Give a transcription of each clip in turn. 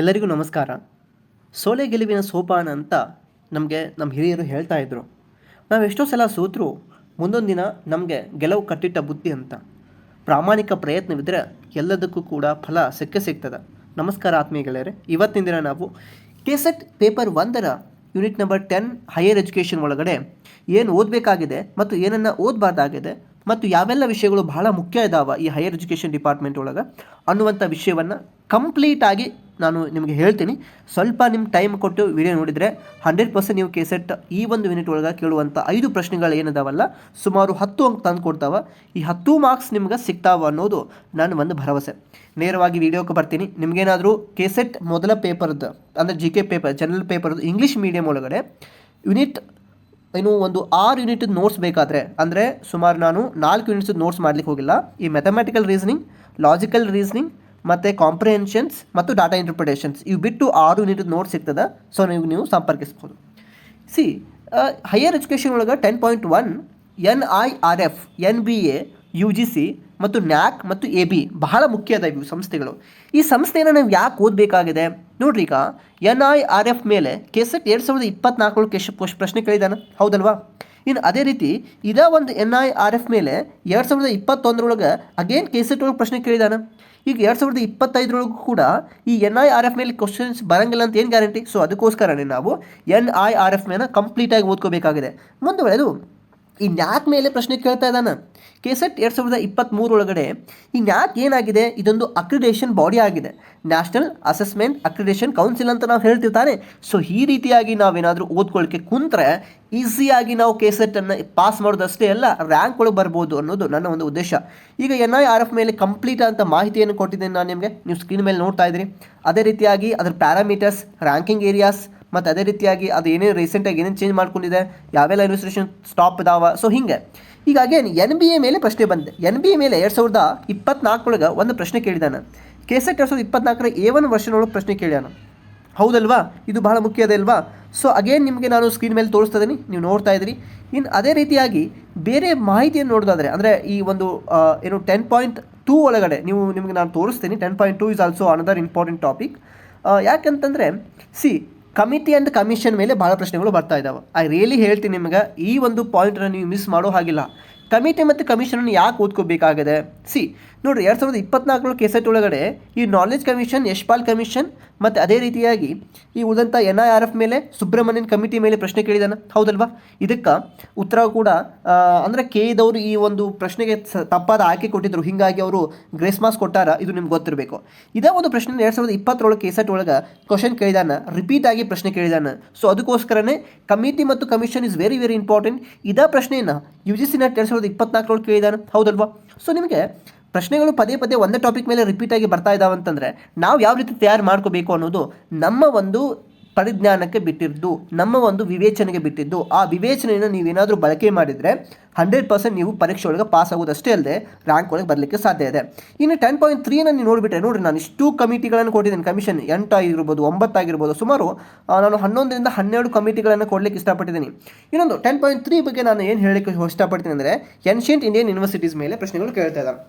ಎಲ್ಲರಿಗೂ ನಮಸ್ಕಾರ. ಸೋಲೆ ಗೆಲುವಿನ ಸೋಪಾನ ಅಂತ ನಮಗೆ ನಮ್ಮ ಹಿರಿಯರು ಹೇಳ್ತಾ ಇದ್ರು. ನಾವು ಎಷ್ಟೋ ಸಲ ಸೋತರೂ, ಮುಂದೊಂದು ದಿನ ನಮಗೆ ಗೆಲುವು ಕಟ್ಟಿಟ್ಟ ಬುದ್ಧಿ ಅಂತ. ಪ್ರಾಮಾಣಿಕ ಪ್ರಯತ್ನವಿದ್ದರೆ ಎಲ್ಲದಕ್ಕೂ ಕೂಡ ಫಲ ಸಿಕ್ಕೇ ಸಿಗ್ತದೆ. ನಮಸ್ಕಾರ ಆತ್ಮೀಯ ಗೆಳೆಯರೆ ಇವತ್ತಿನ ದಿನ ನಾವು ಕೆಸೆಟ್ ಪೇಪರ್ ಒಂದರ unit number ten higher education ಒಳಗಡೆ ಏನು ಓದಬೇಕಾಗಿದೆ ಮತ್ತು ಏನನ್ನು ಓದಬಾರ್ದಾಗಿದೆ ಮತ್ತು ಯಾವೆಲ್ಲ ವಿಷಯಗಳು ಬಹಳ ಮುಖ್ಯ ಇದ್ದಾವೆ ಈ ಹೈಯರ್ ಎಜುಕೇಷನ್ ಡಿಪಾರ್ಟ್ಮೆಂಟ್ ಒಳಗೆ ಅನ್ನುವಂಥ ವಿಷಯವನ್ನು ಕಂಪ್ಲೀಟಾಗಿ ನಾನು ನಿಮಗೆ ಹೇಳ್ತೀನಿ. ಸ್ವಲ್ಪ ನಿಮ್ಮ ಟೈಮ್ ಕೊಟ್ಟು ವಿಡಿಯೋ ನೋಡಿದರೆ ಹಂಡ್ರೆಡ್ ಪರ್ಸೆಂಟ್ ನೀವು ಕೆಸೆಟ್ ಈ ಒಂದು ಯೂನಿಟ್ ಒಳಗೆ ಕೇಳುವಂಥ ಐದು ಪ್ರಶ್ನೆಗಳು ಏನಿದಾವಲ್ಲ ಸುಮಾರು ಹತ್ತು ಅಂಕ ತಂದು ಕೊಡ್ತಾವ. ಈ ಹತ್ತು ಮಾರ್ಕ್ಸ್ ನಿಮ್ಗೆ ಸಿಗ್ತಾವ ಅನ್ನೋದು ನನ್ನ ಒಂದು ಭರವಸೆ. ನೇರವಾಗಿ ವಿಡಿಯೋಕ್ಕೆ ಬರ್ತೀನಿ. ನಿಮಗೇನಾದರೂ ಕೆಸೆಟ್ ಮೊದಲ ಪೇಪರ್ದು ಅಂದರೆ ಜಿ ಕೆ ಪೇಪರ್ ಜನರಲ್ ಪೇಪರ್ದು ಇಂಗ್ಲೀಷ್ ಮೀಡಿಯಮ್ ಒಳಗಡೆ ಯೂನಿಟ್ ಇನ್ನು ಒಂದು ಆರು ಯೂನಿಟ್ ನೋಟ್ಸ್ ಬೇಕಾದರೆ, ಅಂದರೆ ಸುಮಾರು ನಾನು ನಾಲ್ಕು ಯೂನಿಟ್ಸ್ ನೋಟ್ಸ್ ಮಾಡ್ಲಿಕ್ಕೆ ಹೋಗಿಲ್ಲ. ಈ ಮ್ಯಾಥಮೆಟಿಕಲ್ ರೀಸನಿಂಗ್ ಲಾಜಿಕಲ್ ರೀಸನಿಂಗ್ ಮತ್ತು ಕಾಂಪ್ರಿಹೆನ್ಷನ್ಸ್ ಮತ್ತು ಡಾಟಾ ಇಂಟರ್ಪ್ರಿಟೇಷನ್ಸ್ ಇವು ಬಿಟ್ಟು ಆರು ಯೂನಿಟ್ ನೋಟ್ಸ್ ಸಿಗ್ತದೆ ಸೊ ನೀವು ನೀವು ಸಂಪರ್ಕಿಸ್ಬೋದು. ಸಿ ಹೈಯರ್ ಎಜುಕೇಷನ್ ಒಳಗೆ ten point one N I R F N B A U G C ಮತ್ತು ನ್ಯಾಕ್ ಮತ್ತು ಎ ಬಿ ಬಹಳ ಮುಖ್ಯ ಇವು ಸಂಸ್ಥೆಗಳು. ಈ ಸಂಸ್ಥೆಯನ್ನು ನಾವು ಯಾಕೆ ಓದಬೇಕಾಗಿದೆ? ನೋಡ್ರಿ ಈಗ ಎನ್ ಐ ಆರ್ ಎಫ್ ಮೇಲೆ ಕೆಸೆಟ್ ಎರಡು ಸಾವಿರದ ಇಪ್ಪತ್ನಾಲ್ಕರೊಳಗೆ ಕೆಶ ಪ್ರಶ್ನೆ ಕೇಳಿದಾನೆ? ಹೌದಲ್ವಾ? ಇನ್ನು ಅದೇ ರೀತಿ, ಇದೇ ಒಂದು ಎನ್ ಐ ಆರ್ ಎಫ್ ಮೇಲೆ ಎರಡು ಸಾವಿರದ ಇಪ್ಪತ್ತೊಂದರೊಳಗೆ ಅಗೇನ್ ಕೆಸೆಟ್ ಒಳಗೆ ಪ್ರಶ್ನೆ ಕೇಳಿದಾನೆ? ಈಗ ಎರಡು ಸಾವಿರದ ಇಪ್ಪತ್ತೈದರೊಳಗೂ ಕೂಡ ಈ ಎನ್ ಐ ಆರ್ ಎಫ್ ಮೇಲೆ ಕ್ವಶನ್ಸ್ ಬರಂಗಿಲ್ಲ ಅಂತ ಏನು ಗ್ಯಾರಂಟಿ ಸೊ ಅದಕ್ಕೋಸ್ಕರನೇ ನಾವು ಎನ್ ಐ ಆರ್ ಎಫ್ ಮೇಲೆ ಕಂಪ್ಲೀಟಾಗಿ ಓದ್ಕೋಬೇಕಾಗಿದೆ. ಮುಂದುವರೆದು ಈ ನ್ಯಾಕ್ ಮೇಲೆ ಪ್ರಶ್ನೆ ಕೇಳ್ತಾ ಇದ್ದಾನೆ. ಕೆಸೆಟ್ ಎರಡು ಸಾವಿರದ ಇಪ್ಪತ್ತ್ಮೂರೊಳಗಡೆ ಈ ನ್ಯಾಕ್ ಏನಾಗಿದೆ? ಇದೊಂದು ಅಕ್ರಿಡೇಷನ್ ಬಾಡಿ ಆಗಿದೆ. ನ್ಯಾಷನಲ್ ಅಸೆಸ್ಮೆಂಟ್ ಅಕ್ರಿಡೇಷನ್ ಕೌನ್ಸಿಲ್ ಅಂತ ನಾವು ಹೇಳ್ತೀವಿ ತಾನೆ ಸೊ ಈ ರೀತಿಯಾಗಿ ನಾವೇನಾದರೂ ಓದ್ಕೊಳ್ಳಿಕ್ಕೆ ಕುಂತ್ರೆ ಈಸಿಯಾಗಿ ನಾವು ಕೆಸೆಟನ್ನು ಪಾಸ್ ಮಾಡೋದಷ್ಟೇ ಅಲ್ಲ ರ್ಯಾಂಕ್ ಒಳಗೆ ಬರ್ಬೋದು ಅನ್ನೋದು ನನ್ನ ಒಂದು ಉದ್ದೇಶ. ಈಗ ಎನ್ ಐ ಆರ್ ಎಫ್ ಮೇಲೆ ಕಂಪ್ಲೀಟ್ ಅಂತ ಮಾಹಿತಿಯನ್ನು ಕೊಟ್ಟಿದ್ದೇನೆ ನಾನು ನಿಮಗೆ. ನೀವು ಸ್ಕ್ರೀನ್ ಮೇಲೆ ನೋಡ್ತಾ ಇದ್ದೀರಿ. ಅದೇ ರೀತಿಯಾಗಿ ಅದರ ಪ್ಯಾರಾಮೀಟರ್ಸ್ ರ್ಯಾಂಕಿಂಗ್ ಏರಿಯಾಸ್ ಮತ್ತು ಅದೇ ರೀತಿಯಾಗಿ ಅದು ಏನೇನು ರೀಸೆಂಟಾಗಿ ಏನೇನು ಚೇಂಜ್ ಮಾಡ್ಕೊಂಡಿದೆ, ಯಾವೆಲ್ಲ ಇನ್ವೆಸ್ಟಿಗೇಷನ್ ಸ್ಟಾಪ್ ಇದಾವ ಸೊ ಹಿಂಗೆ. ಅಗೇನ್ ಎನ್ ಬಿ ಎ ಮೇಲೆ ಪ್ರಶ್ನೆ ಬಂದೆ. ಎನ್ ಬಿ ಎ ಮೇಲೆ ಎರಡು ಸಾವಿರದ ಇಪ್ಪತ್ನಾಲ್ಕರೊಳಗೆ ಒಂದು ಪ್ರಶ್ನೆ ಕೇಳಿದಾನೆ. ಕೆಸೆಟ್ ಎರಡು ಸಾವಿರದ ಇಪ್ಪತ್ನಾಲ್ಕರ ಎ ಒನ್ ವರ್ಷನೊಳಗೆ ಪ್ರಶ್ನೆ ಕೇಳ್ಯಾನ. ಹೌದಲ್ವಾ? ಇದು ಬಹಳ ಮುಖ್ಯ ಇದೆ ಅಲ್ವಾ? ಸೊ ಅಗೇನ್ ನಿಮಗೆ ನಾನು ಸ್ಕ್ರೀನ್ ಮೇಲೆ ತೋರಿಸ್ತಾ ನೀವು ನೋಡ್ತಾ ಇದ್ದೀರಿ ಇನ್ನು ಅದೇ ರೀತಿಯಾಗಿ ಬೇರೆ ಮಾಹಿತಿಯನ್ನು ನೋಡೋದಾದರೆ, ಅಂದರೆ ಈ ಒಂದು ಏನು ಟೆನ್ ಪಾಯಿಂಟ್ ಟೂ ಒಳಗಡೆ ನೀವು ನಿಮಗೆ ನಾನು ತೋರಿಸ್ತೀನಿ. Ten point two is also another important topic ಯಾಕಂತಂದರೆ ಸಿ ಕಮಿಟಿ ಆ್ಯಂಡ್ ಕಮಿಷನ್ ಮೇಲೆ ಭಾಳ ಪ್ರಶ್ನೆಗಳು ಬರ್ತಾ ಇದ್ದಾವೆ ಐ ರಿಯಲಿ ಹೇಳ್ತೀನಿ ನಿಮಗೆ, ಈ ಒಂದು ಪಾಯಿಂಟನ್ನು ನೀವು ಮಿಸ್ ಮಾಡೋ ಹಾಗಿಲ್ಲ. ಕಮಿಟಿ ಮತ್ತು ಕಮಿಷನನ್ನು ಯಾಕೆ ಓದ್ಕೋಬೇಕಾಗಿದೆ? ಸಿ ನೋಡಿರಿ ಎರಡು ಸಾವಿರದ ಇಪ್ಪತ್ನಾಲ್ಕರ ಕೆಸೆಟ್ ಒಳಗಡೆ ಈ ನಾಲೆಜ್ ಕಮಿಷನ್ ಯಶ್ಪಾಲ್ ಕಮಿಷನ್ ಮತ್ತು ಅದೇ ರೀತಿಯಾಗಿ ಈ ಉಳಿದಂಥ ಎನ್ ಐ ಆರ್ ಎಫ್ ಮೇಲೆ ಸುಬ್ರಹ್ಮಣ್ಯನ್ ಕಮಿಟಿ ಮೇಲೆ ಪ್ರಶ್ನೆ ಕೇಳಿದಾನೆ. ಹೌದಲ್ವಾ? ಇದಕ್ಕೆ ಉತ್ತರ ಕೂಡ ಅಂದರೆ ಕೆ ಇದವರು ಈ ಒಂದು ಪ್ರಶ್ನೆಗೆ ತಪ್ಪಾದ ಆಯ್ಕೆ ಕೊಟ್ಟಿದ್ದರು ಹೀಗಾಗಿ ಅವರು ಗ್ರೇಸ್ ಕೊಟ್ಟಾರ. ಇದು ನಿಮ್ಗೆ ಗೊತ್ತಿರಬೇಕು. ಇದೇ ಒಂದು ಪ್ರಶ್ನೆ ಎರಡು ಸಾವಿರದ ಇಪ್ಪತ್ತರೊಳಗೆ ಕೆಸೆಟ್ ಒಳಗೆ ಕ್ವಶನ್ ಕೇಳಿದಾನೆ. ರಿಪೀಟ್ ಆಗಿ ಪ್ರಶ್ನೆ ಕೇಳಿದಾನೆ. ಸೊ ಅದಕ್ಕೋಸ್ಕರನೇ ಕಮಿಟಿ ಮತ್ತು commission is very very important ಇದೇ ಪ್ರಶ್ನೆಯನ್ನು ಯು ಜಿ ಸಿ ನೆಟ್ ಎರಡು ಸಾವಿರದ ಇಪ್ಪತ್ನಾಲ್ಕರೊಳಗೆ ಕೇಳಿದಾನೆ. ಹೌದಲ್ವಾ? ಸೊ ನಿಮಗೆ ಪ್ರಶ್ನೆಗಳು ಪದೇ ಪದೇ ಒಂದೇ ಟಾಪಿಕ್ ಮೇಲೆ ರಿಪೀಟ್ ಆಗಿ ಬರ್ತಾ ಇದ್ದಾವೆ ಅಂತಂದರೆ ನಾವು ಯಾವ ರೀತಿ ತಯಾರು ಮಾಡ್ಕೋಬೇಕು ಅನ್ನೋದು ನಮ್ಮ ಒಂದು ಪರಿಜ್ಞಾನಕ್ಕೆ ಬಿಟ್ಟಿದ್ದು, ನಮ್ಮ ಒಂದು ವಿವೇಚನೆಗೆ ಬಿಟ್ಟಿದ್ದು. ಆ ವಿವೇಚನೆಯನ್ನು ನೀವೇನಾದರೂ ಬಳಕೆ ಮಾಡಿದರೆ ಹಂಡ್ರೆಡ್ ಪರ್ಸೆಂಟ್ ನೀವು ಪರೀಕ್ಷೆ ಒಳಗೆ ಪಾಸ್ ಆಗೋದಷ್ಟೇ ಅಲ್ಲದೆ ರ್ಯಾಂಕ್ ಒಳಗೆ ಬರಲಿಕ್ಕೆ ಸಾಧ್ಯ ಇದೆ. ಇನ್ನು ಟೆನ್ ಪಾಯಿಂಟ್ ತ್ರೀನ ನೀವು ನೋಡಿಬಿಟ್ರೆ, ನೋಡಿರಿ ನಾನು ಇಷ್ಟು ಕಮಿಟಿಗಳನ್ನು ಕೊಟ್ಟಿದ್ದೀನಿ. ಕಮಿಷನ್ ಎಂಟಾಗಿರ್ಬೋದು ಒಂಬತ್ತಾಗಿರ್ಬೋದು ಸುಮಾರು ನಾನು ಹನ್ನೊಂದರಿಂದ ಹನ್ನೆರಡು ಕಮಿಟಿಗಳನ್ನು ಕೊಡಲಿಕ್ಕೆ ಇಷ್ಟಪಟ್ಟಿದ್ದೀನಿ. ಇನ್ನೊಂದು ಟೆನ್ ಪಾಯಿಂಟ್ ತ್ರೀ ಬಗ್ಗೆ ನಾನು ಏನು ಹೇಳಲಿಕ್ಕೆ ಇಷ್ಟಪಡ್ತೀನಿ ಅಂದರೆ ಏನ್ಷಿಯಂಟ್ ಇಂಡಿಯನ್ ಯೂನಿವರ್ಸಿಟೀಸ್ ಮೇಲೆ ಪ್ರಶ್ನೆಗಳು ಕೇಳ್ತಾ ಇದ್ದಾರೆ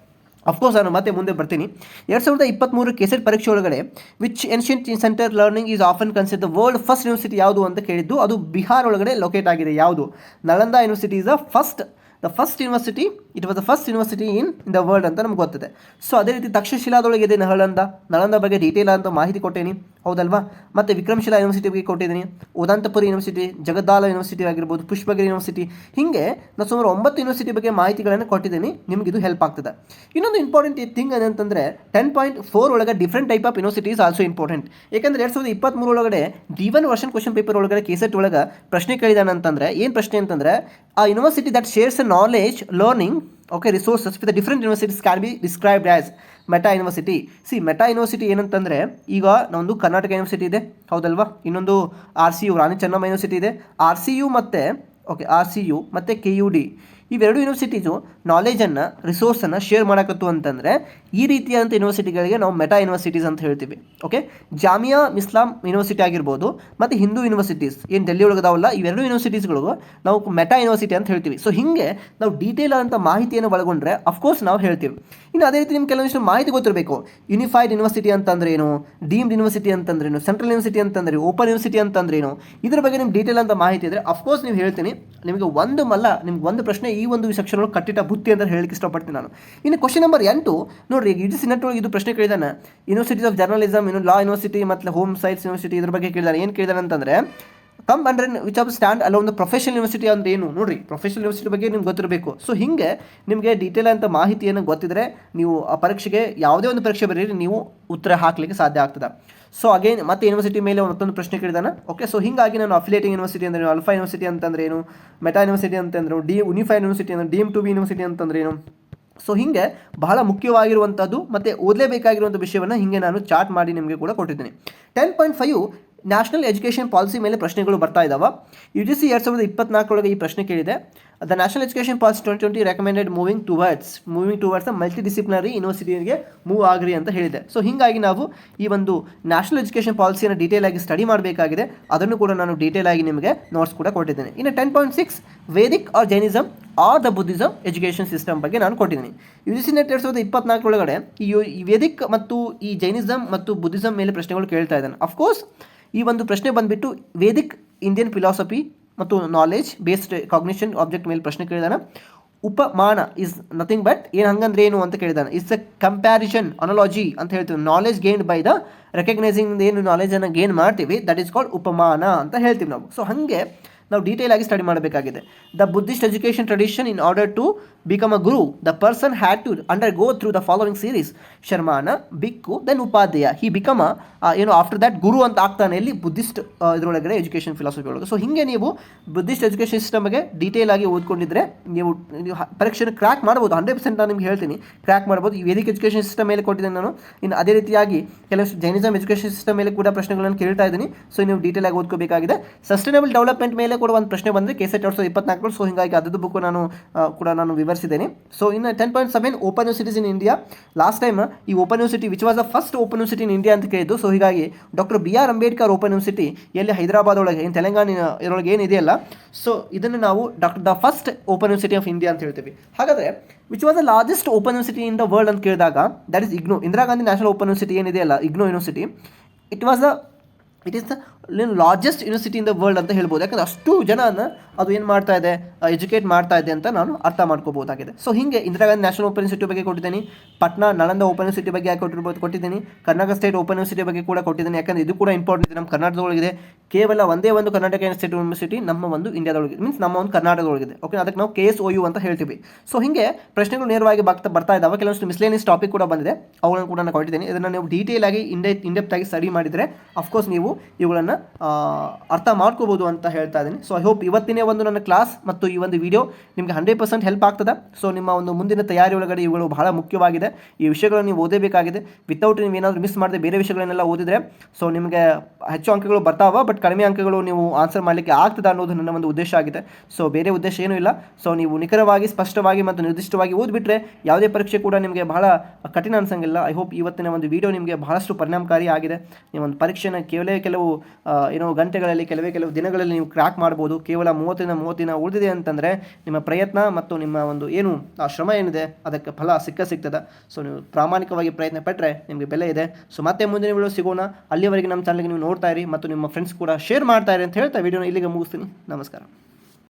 ಅಫ್ಕೋರ್ಸ್ ನಾನು ಮತ್ತೆ ಮುಂದೆ ಬರ್ತೀನಿ. ಎರಡು ಸಾವಿರದ ಇಪ್ಪತ್ತ್ಮೂರು ಕೆಸೆಟ್ ಪರೀಕ್ಷೆ ಒಳಗಡೆ which ancient center learning is often consider the world first university ಯಾವುದು ಅಂತ ಕೇಳಿದ್ದು, ಅದು ಬಿಹಾರ್ ಒಳಗಡೆ ಲೊಕೇಟ್ ಆಗಿದೆ. ಯಾವುದು? Nalanda university is the first the first university it was the first university in in the world ಅಂತ ನಮ್ಗೆ ಗೊತ್ತಿದೆ. ಸೊ ಅದೇ ರೀತಿ ತಕ್ಷಶಿಲಾದೊಳಗೆ ಇದೆ ನಳಂದ. ನಳಂದ ಬಗ್ಗೆ ಡೀಟೇಲ್ ಅಂತ ಮಾಹಿತಿ ಕೊಟ್ಟೇನಿ. ಹೌದಲ್ವಾ? ಮತ್ತು ವಿಕ್ರಮಶಿಲಾ ಯೂನಿವರ್ಸಿಟಿ ಬಗ್ಗೆ ಕೊಟ್ಟಿದ್ದೀನಿ. ಉದಂತಪುರಿ ಯೂನಿವರ್ಸಿಟಿ ಜಗದ್ದಾಲ ಯೂನಿವರ್ಸಿಟಿ ಆಗಿರ್ಬೋದು, ಪುಷ್ಪಗಿರಿ ಯೂನಿವರ್ಸಿಟಿ ಹೀಗೆ ನಾನು ಸುಮಾರು ಒಂಬತ್ತು ಯೂನಿವರ್ಸಿಟಿ ಬಗ್ಗೆ ಮಾಹಿತಿಗಳನ್ನು ಕೊಟ್ಟಿದ್ದೀನಿ. ನಿಮಗೆ ಇದು ಹೆಲ್ಪ್ ಆಗ್ತದೆ. ಇನ್ನೊಂದು ಇಂಪಾರ್ಟೆಂಟ್ ಥಿಂಗ್ ಏನಂತಂದರೆ ಟೆನ್ ಪಾಯಿಂಟ್ ಫೋರ್ ಒಳಗೆ different type of universities also important ಯಾಕಂದರೆ ಎರಡು ಸಾವಿರದ ಇಪ್ಪತ್ತ್ಮೂರು ಒಳಗಡೆ D one version question paper ಒಳಗಡೆ ಕೇಸೆಟ್ ಒಳಗೆ ಪ್ರಶ್ನೆ ಕೇಳಿದಾನೆ ಅಂತಂದರೆ ಏನು ಪ್ರಶ್ನೆ ಅಂತಂದರೆ, ಆ university that shares knowledge learning okay resources with different universities can be described as meta university see meta university ಏನಂತಂದರೆ, ಈಗ ನಮ್ಮದು ಕರ್ನಾಟಕ ಯೂನಿವರ್ಸಿಟಿ ಇದೆ. ಹೌದಲ್ವಾ? ಇನ್ನೊಂದು R C U Rani Chennamma university ಇದೆ. ಆರ್ ಸಿ ಯು ಮತ್ತು ಓಕೆ ಆರ್ ಸಿ ಯು ಮತ್ತು K U D ಇವೆರಡು ಯೂನಿವರ್ಸಿಟೀಸು ನಾಲೆಜನ್ನು ರಿಸೋರ್ಸನ್ನು ಶೇರ್ ಮಾಡಕತ್ತು ಅಂತಂದರೆ ಈ ರೀತಿಯಾದಂಥ ಯೂನಿವರ್ಸಿಟಿಗಳಿಗೆ ನಾವು ಮೆಟಾ ಯೂನಿವರ್ಸಿಟೀಸ್ ಅಂತ ಹೇಳ್ತೀವಿ. ಓಕೆ ಜಾಮಿಯಾ ಇಸ್ಲಾಂ ಯೂನಿವರ್ಸಿಟಿ ಆಗಿರ್ಬೋದು ಮತ್ತು ಹಿಂದೂ ಯೂನಿವರ್ಸಿಟೀಸ್ ಏನು ಡೆಲ್ಲಿ ಒಳಗದಾವಲ್ಲ ಇವೆರಡು ಯೂನಿವರ್ಸಿಟೀಸ್ಗಳು ನಾವು ಮೆಟಾ ಯೂನಿವರ್ಸಿಟಿ ಅಂತ ಹೇಳ್ತೀವಿ. ಸೊ ಹಿಂಗೆ ನಾವು ಡೀಟೇಲ್ ಆದಂಥ ಮಾಹಿತಿಯನ್ನು ಒಳಗೊಂಡ್ರೆ ಅಫ್ಕೋರ್ಸ್ ನಾವು ಹೇಳ್ತೀವಿ. ಇನ್ನು ಅದೇ ರೀತಿ ನಿಮ್ಗೆ ಕೆಲವೊಂದಿಷ್ಟು ಮಾಹಿತಿ ಗೊತ್ತಿರಬೇಕು. ಯೂನಿಫೈಡ್ ಯೂನಿವರ್ಸಿಟಿ ಅಂತಂದ್ರೆ ಏನು? ಡೀಮ್ಡ್ ಯೂನಿವರ್ಸಿಟಿ ಅಂತಂದ್ರೇನು ಸೆಂಟ್ರಲ್ ಯೂನಿವರ್ಸಿಟಿ ಅಂತಂದ್ರೆ ಓಪನ್ ಯೂನಿವರ್ಸಿಟಿ ಅಂತಂದ್ರೇನು ಇದ್ರ ಬಗ್ಗೆ ನಿಮ್ಗೆ ಡೀಟೇಲ್ ಅಂತ ಮಾಹಿತಿ ಇದ್ರೆ ಅಫ್ಕೋರ್ಸ್ ನೀವು ಹೇಳ್ತೀನಿ, ನಿಮಗೆ ಒಂದು ಮಲ್ಲ, ನಿಮ್ಗೆ ಒಂದು ಪ್ರಶ್ನೆ ಈ ಒಂದು ಸೆಕ್ಷನ್ ಒಳಗೆ ಕಟ್ಟಿಟ ಬುತ್ತಿ ಅಂತ ಹೇಳಕ್ಕೆ ಇಷ್ಟಪಡ್ತೀನಿ ನಾನು. ಇನ್ನು ಕ್ವಶನ್ ನಂಬರ್ ಎಂಟು, ನೋಡ್ರಿ ಯು ಜಿ ಸಿ ನೆಟ್ ಒಳಗೆ ಇದು ಪ್ರಶ್ನೆ ಕೇಳಿದಾನೆ. ಯೂನಿವರ್ಸಿಟಿ ಆಫ್ ಜರ್ನಲಿಸಮ್ ಇನ್ನು ಲಾ ಯೂನಿವರ್ಸಿಟಿ ಮತ್ತು ಹೋಮ್ ಸೈನ್ಸ್ ಯೂನಿವರ್ಸಿಟಿ ಇದ್ರ ಬಗ್ಗೆ ಕೇಳಿದಾನೆ ಏನು ಕೇಳಿದಾನೆ ಅಂತಂದರೆ ಕಮ್ ಅಂಡ್ರೆ ವಿಚ್ ಆಫ್ ಸ್ಟ್ಯಾಂಡ್ ಅಲ್ಲ ಒಂದು ಪ್ರೊಫೆಷನಲ್ ಯೂನಿವರ್ಸಿಟಿ ಅಂದ್ರೆ ಏನು? ನೋಡಿ ಪ್ರೊಫೆಷನಲ್ ಯೂನಿವರ್ಸಿಟಿ ಬಗ್ಗೆ ನಿಮ್ಗೆ ಗೊತ್ತಿರಬೇಕು. ಸೊ ಹಿಂಗೆ ನಿಮಗೆ ಡೀಟೇಲ್ ಅಂತ ಮಾಹಿತಿಯನ್ನು ಗೊತ್ತಿದ್ರೆ ನೀವು ಆ ಪರೀಕ್ಷೆಗೆ ಯಾವುದೇ ಒಂದು ಪರೀಕ್ಷೆ ಬರೀರಿ, ನೀವು ಉತ್ತರ ಹಾಕಲಿಕ್ಕೆ ಸಾಧ್ಯ ಆಗ್ತದೆ. ಸೊ ಅಗೇನ್ ಮತ್ತೆ ಯೂನಿವರ್ಸಿಟಿ ಮೇಲೆ ಮತ್ತೊಂದು ಪ್ರಶ್ನೆ ಕೇಳಿದಾನೆ. ಓಕೆ ಸೊ ಹಿಂಗಾಗಿ ನಾನು ಅಫಿಲೇಟಿಂಗ್ ಯೂನಿವರ್ಸಿಟಿ ಅಂದ್ರೆ ಅಲ್ಫಾ ಯೂನಿವರ್ಸಿಟಿ ಅಂತಂದ್ರೆ ಏನು? ಮೆಟಾ ಯೂನಿವರ್ಸಿಟಿ ಅಂತಂದ್ರೆ ಡಿ ಯೂನಿಫೈ ಯೂನಿವರ್ಸಿಟಿ ಅಂದ್ರೆ ಡಿಮ್ ಟು ಬಿ ಯೂನಿವರ್ಸಿಟಿ ಅಂತಂದ್ರೆ ಏನು? ಸೊ ಹಿಂಗೆ ಬಹಳ ಮುಖ್ಯವಾಗಿರುವಂಥದ್ದು ಮತ್ತು ಓದಲೇಬೇಕಾಗಿರುವಂಥ ವಿಷಯವನ್ನು ಹಿಂಗೆ ನಾನು ಚಾರ್ಟ್ ಮಾಡಿ ನಿಮಗೆ ಕೂಡ ಕೊಟ್ಟಿದ್ದೀನಿ. Ten point five national education policy ಮೇಲೆ ಪ್ರಶ್ನೆಗಳು ಬರ್ತಾ ಇದ್ದಾವೆ ಯು ಜಿ ಸಿ ಎರಡು ಸಾವಿರದ ಇಪ್ಪತ್ನಾಲ್ಕರೊಳಗೆ ಈ ಪ್ರಶ್ನೆ ಕೇಳಿದೆ. The national education policy twenty twenty recommended moving towards moving towards multi disciplinary ಯೂನಿವರ್ಸಿಟಿಗೆ move ಆಗ್ರಿ ಅಂತ ಹೇಳಿದೆ. ಸೊ ಹೀಗಾಗಿ ನಾವು ಈ ಒಂದು ನ್ಯಾಷನಲ್ ಎಜುಕೇಷನ್ ಪಾಲಿಸಿಯನ್ನು ಡೀಟೇಲ್ ಆಗಿ ಸ್ಟಡಿ ಮಾಡಬೇಕಾಗಿದೆ. ಅದನ್ನು ಕೂಡ ನಾನು ಡೀಟೇಲ್ ಆಗಿ ನಿಮಗೆ ನೋಟ್ಸ್ ಕೂಡ ಕೊಟ್ಟಿದ್ದೇನೆ. ಇನ್ನು ten point six Vedic or Jainism or the Buddhism education system ಬಗ್ಗೆ ನಾನು ಕೊಟ್ಟಿದ್ದೀನಿ. ಯು ಜಿ ಸಿ ನೆಟ್ ಎರಡು ಸಾವಿರದ ಇಪ್ಪತ್ನಾಲ್ಕರೊಳಗಡೆ ಈ ವೇದಿಕ್ ಮತ್ತು ಈ ಜೈನಿಸಮ್ ಮತ್ತು ಬುದ್ಧಿಸಮ್ ಮೇಲೆ ಪ್ರಶ್ನೆಗಳು ಕೇಳ್ತಾ ಇದ್ದಾನೆ. ಅಫ್ಕೋರ್ಸ್ ಈ ಒಂದು ಪ್ರಶ್ನೆ ಬಂದುಬಿಟ್ಟು ವೇದಿಕ್ ಇಂಡಿಯನ್ ಫಿಲಾಸಫಿ ಮತ್ತು ನಾಲೆಜ್ ಬೇಸ್ಡ್ ಕಾಗ್ನಿಷನ್ ಆಬ್ಜೆಕ್ಟ್ ಮೇಲೆ ಪ್ರಶ್ನೆ ಕೇಳಿದಾನೆ. ಉಪಮಾನ ಇಸ್ ನಥಿಂಗ್ ಬಟ್ ಏನು ಹಂಗಂದ್ರೆ ಏನು ಅಂತ ಕೇಳಿದಾನೆ. ಇಟ್ಸ್ ಅ ಕಂಪ್ಯಾರಿಷನ್ ಅನಾಲಜಿ ಅಂತ ಹೇಳ್ತೀವಿ. Knowledge gain by the recognising ಏನು ನಾಲೆಜನ್ನು ಗೇನ್ ಮಾಡ್ತೀವಿ. ದಟ್ ಈಸ್ ಕಾಲ್ಡ್ ಉಪಮಾನ ಅಂತ ಹೇಳ್ತೀವಿ ನಾವು. ಸೊ ಹಾಗೆ ನಾವು ಡೀಟೇಲ್ ಆಗಿ ಸ್ಟಡಿ ಮಾಡಬೇಕಾಗಿದೆ. The Buddhist education tradition in order to become a guru the person had to undergo through the following series shramana bhikkhu then upadhyaya he become ಏನು after that guru ಅಂತ ಆಗ್ತಾನೆ ಇಲ್ಲಿ ಬುದ್ಧಿಸ್ಟ್ ಇದರೊಳಗಡೆ education philosophy ಒಳಗೆ. So ಹಿಂಗೆ ನೀವು Buddhist education system ಬಗ್ಗೆ detail ಆಗಿ ಓದ್ಕೊಂಡಿದ್ರೆ ನೀವು ನೀವು ಪರೀಕ್ಷೆನ ಕ್ರ್ಯಾಕ್ ಮಾಡ್ಬೋದು. ಹಂಡ್ರೆಡ್ ಪರ್ಸೆಂಟ್ ನಾನು ನಿಮ್ಗೆ ಹೇಳ್ತೀನಿ. ಕ್ರ್ಯಾಕ್ ಮಾಡ್ಬೋದು. ಈ ವೇದಿಕ ಎಜುಕೇಷನ್ ಸಿಸ್ಟಮ್ ಮೇಲೆ ಕೊಟ್ಟಿದ್ದೀನಿ ನಾನು. ಇನ್ನು ಅದೇ ರೀತಿಯಾಗಿ ಕೆಲವಷ್ಟು ಜೈನಿಸಮ್ ಎಜುಕೇಷನ್ ಸಿಸ್ಟಮ್ ಮೇಲೆ ಕೂಡ ಪ್ರಶ್ನೆಗಳನ್ನು ಕೇಳ್ತಾ ಇದ್ದೀನಿ. ಸೊ ನೀವು ಡೀಟೇಲ್ ಆಗಿ ಓದ್ಕೋಬೇಕಾಗಿದೆ. ಸಸ್ಟೈನಬಲ್ ಡೆವಲಪ್ಮೆಂಟ್ ಮೇಲೆ ಕೂಡ ಒಂದು ಪ್ರಶ್ನೆ ಬಂದರೆ ಕೆ ಸೆಟ್ ಎರಡು ಸಾವಿರದ ಇಪ್ಪತ್ನಾಲ್ಕು ಸೊ ಹಿಂಗಾಗಿ ಅದದ್ದು ಬುಕ್ ನಾನು ಕೂಡ ನಾನು ವಿವರಿಸಿದ್ದೇನೆ. ಸೊ ಇನ್ನು ten point seven open universities in India last time ಈ open university which was the first open university in India ಅಂತ ಕೇಳಿದ್ದು. ಸೊ ಹೀಗಾಗಿ doctor B R Ambedkar open university ಎಲ್ಲಿ ಹೈದರಾಬಾದ್ ಒಳಗೆ ಏನು ತೆಲಂಗಾಣ ಇದರೊಳಗೆ ಏನಿದೆಯಲ್ಲ ಸೊ ಇದನ್ನು ನಾವು doctor the first open university of India ಅಂತ ಹೇಳ್ತೀವಿ. ಹಾಗಾದರೆ which was the largest open university in the world ಅಂತ ಕೇಳಿದಾಗ that is IGNOU Indira Gandhi national open university ಏನಿದೆಯಲ್ಲ IGNOU university it was the it is the largest university in the world ಅಂತ ಹೇಳ್ಬೋದು. ಯಾಕಂದ್ರೆ ಅಷ್ಟು ಜನನ ಅದು ಏನು ಮಾಡ್ತಾ ಇದೆ ಎಜುಕೇಟ್ ಮಾಡ್ತಾ ಇದೆ ಅಂತ ನಾನು ಅರ್ಥ ಮಾಡ್ಕೋಬೋದಾಗಿದೆ ಸೊ ಹೀಗೆ Indira Gandhi national open university ಬಗ್ಗೆ ಕೊಟ್ಟಿದ್ದೀನಿ, ಪಟ್ನಾ ನಳಂದ ಓಪನ್ ಯೂನಿವರ್ಸಿಟಿ ಬಗ್ಗೆ ಕೊಟ್ಟಿರ್ಬೋದು ಕೊಟ್ಟಿದ್ದೀನಿ, ಕರ್ನಾಟಕ ಸ್ಟೇಟ್ ಓಪನ್ ಯೂನಿವರ್ಸಿಟಿ ಬಗ್ಗೆ ಕೂಡ ಕೊಟ್ಟಿದ್ದೀನಿ. ಯಾಕಂದ್ರೆ ಇದು ಕೂಡ ಇಂಪಾರ್ಟೆಂಟ್ ಇದೆ, ನಮ್ಮ ಕರ್ನಾಟಕದೊಳಗಿದೆ. ಕೇವಲ ಒಂದೇ ಒಂದು ಕರ್ನಾಟಕ ಸ್ಟೇಟ್ ಯೂನಿವರ್ಸಿಟಿ ನಮ್ಮ ಒಂದು ಇಂಡಿಯಾದೊಳಗಿದೆ ಮೀನ್ಸ್ ನಮ್ಮ ಒಂದು ಕರ್ನಾಟಕದೊಳಗಿದೆ. ಓಕೆ ಅದಕ್ಕೆ ನಾವು ಕೆ ಎಸ್ ಅಂತ ಹೇಳ್ತೀವಿ. ಸೊ ಹೀಗೆ ಪ್ರಶ್ನೆಗಳು ನೇರವಾಗಿ ಬರ್ತಾ ಬರ್ತಾ ಇದ್ದಾವೆ. ಕೆಲವೊಂದು ಮಿಸ್ಲೇನಿಯಸ್ ಟಾಪಿಕ್ ಕೂಡ ಬಂದಿದೆ. ಅವುಗಳನ್ನು ಕೂಡ ನಾನು ಕೊಟ್ಟಿದ್ದೀನಿ. ಇದನ್ನು ನೀವು ಡೀಟೇಲ್ ಆಗಿ ಇಂಡೆ ಇಂಡೆಪ್ತಾಗಿ ಸ್ಟಡಿ ಮಾಡಿದರೆ ಅಫ್ಕೋರ್ಸ್ ನೀವು ಇವುಗಳನ್ನು ಅರ್ಥ ಮಾಡ್ಕೋಬೋದು ಅಂತ ಹೇಳ್ತಾ ಇದ್ದೀನಿ. ಸೊ ಐ ಹೋಪ್ ಇವತ್ತಿನೇ ಒಂದು ನನ್ನ ಕ್ಲಾಸ್ ಮತ್ತು ಈ ಒಂದು ವಿಡಿಯೋ ನಿಮಗೆ ಹಂಡ್ರೆಡ್ ಪರ್ಸೆಂಟ್ ಹೆಲ್ಪ್ ಆಗ್ತದೆ. ಸೊ ನಿಮ್ಮ ಒಂದು ಮುಂದಿನ ತಯಾರಿ ಒಳಗಡೆ ಇವುಗಳು ಬಹಳ ಮುಖ್ಯವಾಗಿದೆ. ಈ ವಿಷಯಗಳನ್ನು ನೀವು ಓದಬೇಕಾಗಿದೆ. ವಿತೌಟ್ ನೀವು ಏನಾದರೂ ಮಿಸ್ ಮಾಡದೆ ಬೇರೆ ವಿಷಯಗಳನ್ನೆಲ್ಲ ಓದಿದರೆ ಸೊ ನಿಮಗೆ ಹೆಚ್ಚು ಅಂಕಗಳು ಬರ್ತಾವ ಬಟ್ ಕಡಿಮೆ ಅಂಕಗಳು ನೀವು ಆನ್ಸರ್ ಮಾಡಲಿಕ್ಕೆ ಆಗ್ತದೆ ಅನ್ನೋದು ನನ್ನ ಒಂದು ಉದ್ದೇಶ ಆಗಿದೆ. ಸೊ ಬೇರೆ ಉದ್ದೇಶ ಏನೂ ಇಲ್ಲ. ಸೊ ನೀವು ನಿಖರವಾಗಿ, ಸ್ಪಷ್ಟವಾಗಿ ಮತ್ತು ನಿರ್ದಿಷ್ಟವಾಗಿ ಓದಿಬಿಟ್ರೆ ಯಾವುದೇ ಪರೀಕ್ಷೆ ಕೂಡ ನಿಮಗೆ ಬಹಳ ಕಠಿಣ ಅನ್ಸಂಗಿಲ್ಲ. ಐ ಹೋಪ್ ಇವತ್ತಿನ ಒಂದು ವಿಡಿಯೋ ನಿಮಗೆ ಬಹಳಷ್ಟು ಪರಿಣಾಮಕಾರಿ ಆಗಿದೆ. ನೀವು ಒಂದು ಪರೀಕ್ಷೆನ ಕೇವಲ ಕೆಲವು ಏನೋ ಗಂಟೆಗಳಲ್ಲಿ, ಕೆಲವೇ ಕೆಲವು ದಿನಗಳಲ್ಲಿ ನೀವು ಕ್ರ್ಯಾಕ್ ಮಾಡ್ಬೋದು. ಕೇವಲ ಮೂವತ್ತರಿಂದ ಮೂವತ್ತು ದಿನ ಉಳಿದಿದೆ ಅಂತಂದರೆ ನಿಮ್ಮ ಪ್ರಯತ್ನ ಮತ್ತು ನಿಮ್ಮ ಒಂದು ಏನು, ಆ ಶ್ರಮ ಏನಿದೆ, ಅದಕ್ಕೆ ಫಲ ಸಿಕ್ಕ ಸಿಗ್ತದೆ. ಸೊ ನೀವು ಪ್ರಾಮಾಣಿಕವಾಗಿ ಪ್ರಯತ್ನ ಪಟ್ಟರೆ ನಿಮಗೆ ಬೆಲೆ ಇದೆ. ಸೊ ಮತ್ತೆ ಮುಂದಿನ ವಿಡಿಯೋ ಸಿಗೋಣ. ಅಲ್ಲಿವರೆಗೆ ನಮ್ಮ ಚಾನಲ್ಗೆ ನೀವು ನೋಡ್ತಾ ಇರಿ ಮತ್ತು ನಿಮ್ಮ ಫ್ರೆಂಡ್ಸ್ ಕೂಡ ಶೇರ್ ಮಾಡ್ತಾ ಇರಿ ಅಂತ ಹೇಳ್ತಾ ವಿಡಿಯೋನ ಇಲ್ಲಿಗೆ ಮುಗಿಸ್ತೀನಿ. ನಮಸ್ಕಾರ.